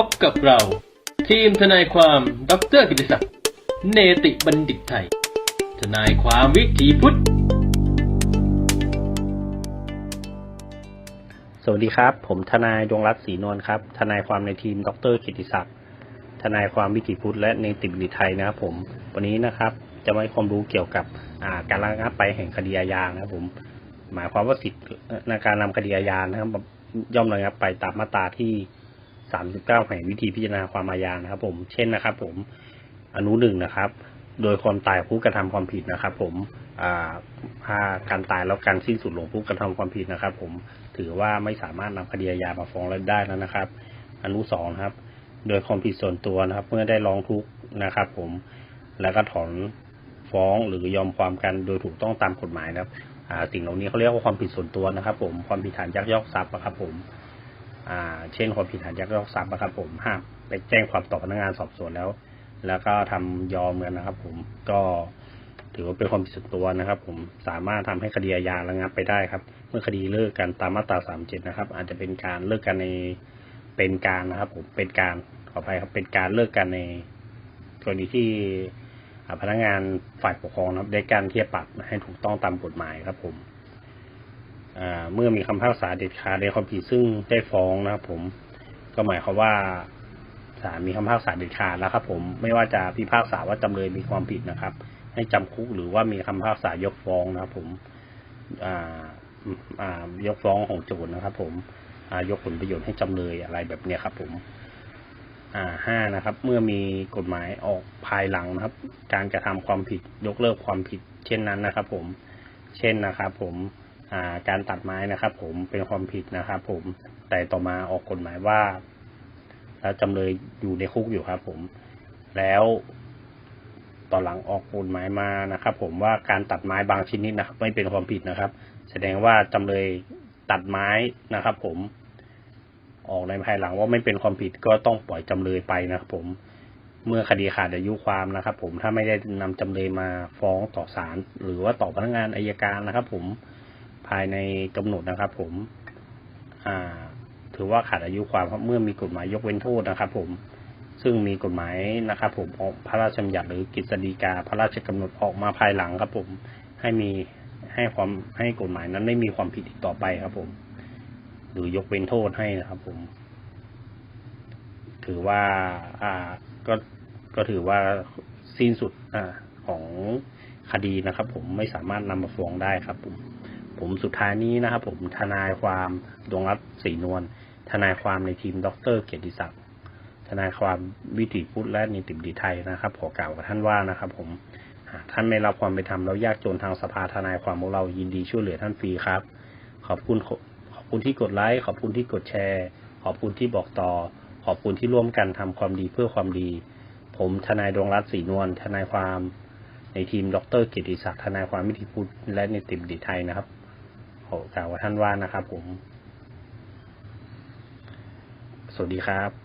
พบกับเรา ทีมทนายความดรกิติศักดิ์เนติบัณฑิตไทย ทนายความวิถีพุทธ สวัสดีครับ ผมทนายดวงรัตน์ศรีนวลครับ ทนายความในทีมดรกิติศักดิ์ทนายความวิถีพุทธและในติบริตไทยนะครับผม วันนี้นะครับจะมาให้ความรู้เกี่ยวกับาการระงับไปแห่งคดีอาญานะครับผม หมายความว่าสิทธิในการนำคดีอาญานะครับย่อมระงับไปตามมาตราที่ 39แห่งวิธีพิจารณาความอาญานะครับ ผม เช่นนะครับ ผม อนุหนึ่งนะครับ โดยความตายผู้กระทำความผิดนะครับ ผมอ่าการตายแล้วการสิ้นสุดลงผู้กระทำความผิดนะครับ ผมถือว่าไม่สามารถนำคดีอาญามาฟ้องได้แล้วนะครับ อนุสองครับ โดยความผิดส่วนตัวนะครับ เมื่อได้ร้องทุกข์นะครับ ผมแล้วก็ถอนฟ้องหรือยอมความกันโดยถูกต้องตามกฎหมายนะครับสิ่งเหล่านี้เขาเรียกว่าความผิดส่วนตัวนะครับ ผมความผิดฐานยักยอกทรัพย์นะครับ ผม เช่นความผิดฐานยักยอกทรัพย์นะครับ ผมห้ามไปแจ้งความต่อพนักงานสอบสวนแล้ว แล้วก็ทำยอมกันนะครับ ผมก็ถือว่าเป็นความผิดส่วนตัวนะครับ ผมสามารถทำให้คดีอาญาระงับไปได้ครับ เมื่อคดีเลิกกันตามมาตราสามเจ็ดนะครับ อาจจะเป็นการเลิกกันในเป็นการนะครับ ผมเป็นการขออภัยครับเป็นการเลิกกันในกรณีที่พนักงานฝ่ายปกครองนะครับ ได้การเทียบปรับให้ถูกต้องตามกฎหมายครับผม เมื่อมีคำพิพากษาเด็ดขาดในความผิดซึ่งได้ฟ้องนะครับ ผมก็หมายความว่าศาลมีคำพิพากษาเด็ดขาดแล้วครับ ผมไม่ว่าจะพิพากษาว่าจำเลยมีความผิดนะครับ ให้จำคุกหรือว่ามีคำพิพากษายกฟ้องนะครับ ผมยกฟ้องของโจทนะครับ ผมยกผลประโยชน์ให้จำเลยอะไรแบบนี้ครับ ผมห้านะครับ เมื่อมีกฎหมายออกภายหลังนะครับ การกระทำความผิดยกเลิกความผิด เช่นนั้นนะครับ ผม เช่นนะครับ ผม การตัดไม้นะครับ ผมเป็นความผิดนะครับ ผมแต่ต่อมาออกกฎหมายว่า แล้วจำเลยอยู่ในคุกอยู่ครับ ผม แล้วต่อหลังออกกฎหมายมานะครับ ผมว่าการตัดไม้บางชนิดนะครับ ไม่เป็นความผิดนะครับ แสดงว่าจำเลยตัดไม้นะครับ ผม ออกในภายหลังว่าไม่เป็นความผิดก็ต้องปล่อยจำเลยไปนะครับ ผมเมื่อคดีขาดอายุความนะครับ ผมถ้าไม่ได้นำจำเลยมาฟ้องต่อศาลหรือว่าต่อพนักงานอายการนะครับ ผม ภายในกำหนดนะครับ ผม อ่า ถือว่าขาดอายุความครับเมื่อมีกฎหมายยกเว้นโทษนะครับ ผม ซึ่งมีกฎหมายนะครับ ผมออกพระราชบัญญัติหรือกฤษฎีกา พระราชกำหนดออกมาภายหลังครับ ผม ให้มีให้ความให้กฎหมายนั้นไม่มีความผิดอีกต่อไปครับ ผม หรือยกเว้นโทษให้นะครับ ผม ถือว่า อ่า ก็ก็ถือว่าสิ้นสุดอ่าของคดีนะครับ ผมไม่สามารถนำมาฟ้องได้ครับผม ผมสุดท้ายนี้นะครับ ผมทนายความดวงรัตน์ศรีนวลทนายความในทีมดรเกียรติศักดิ์ทนายความวิถีพุทธและนิติบดีไทยนะครับ ขอกล่าวกับท่านว่านะครับ ผมหากท่านไม่รับความเป็นธรรมแล้วยากจนทางสภาทนายความของเรายินดีช่วยเหลือท่านฟรีครับ ขอบคุณขอบคุณที่กดไลค์ขอบคุณที่กดแชร์ ขอบคุณที่บอกต่อ ขอบคุณที่ร่วมกันทำความดีเพื่อความดี ผมทนายดวงรัตน์ศรีนวลทนายความในทีมดรเกียรติศักดิ์ทนายความวิถีพุทธและนิติบดีไทยนะครับ ขอกล่าวกับท่านว่านะครับผม สวัสดีครับ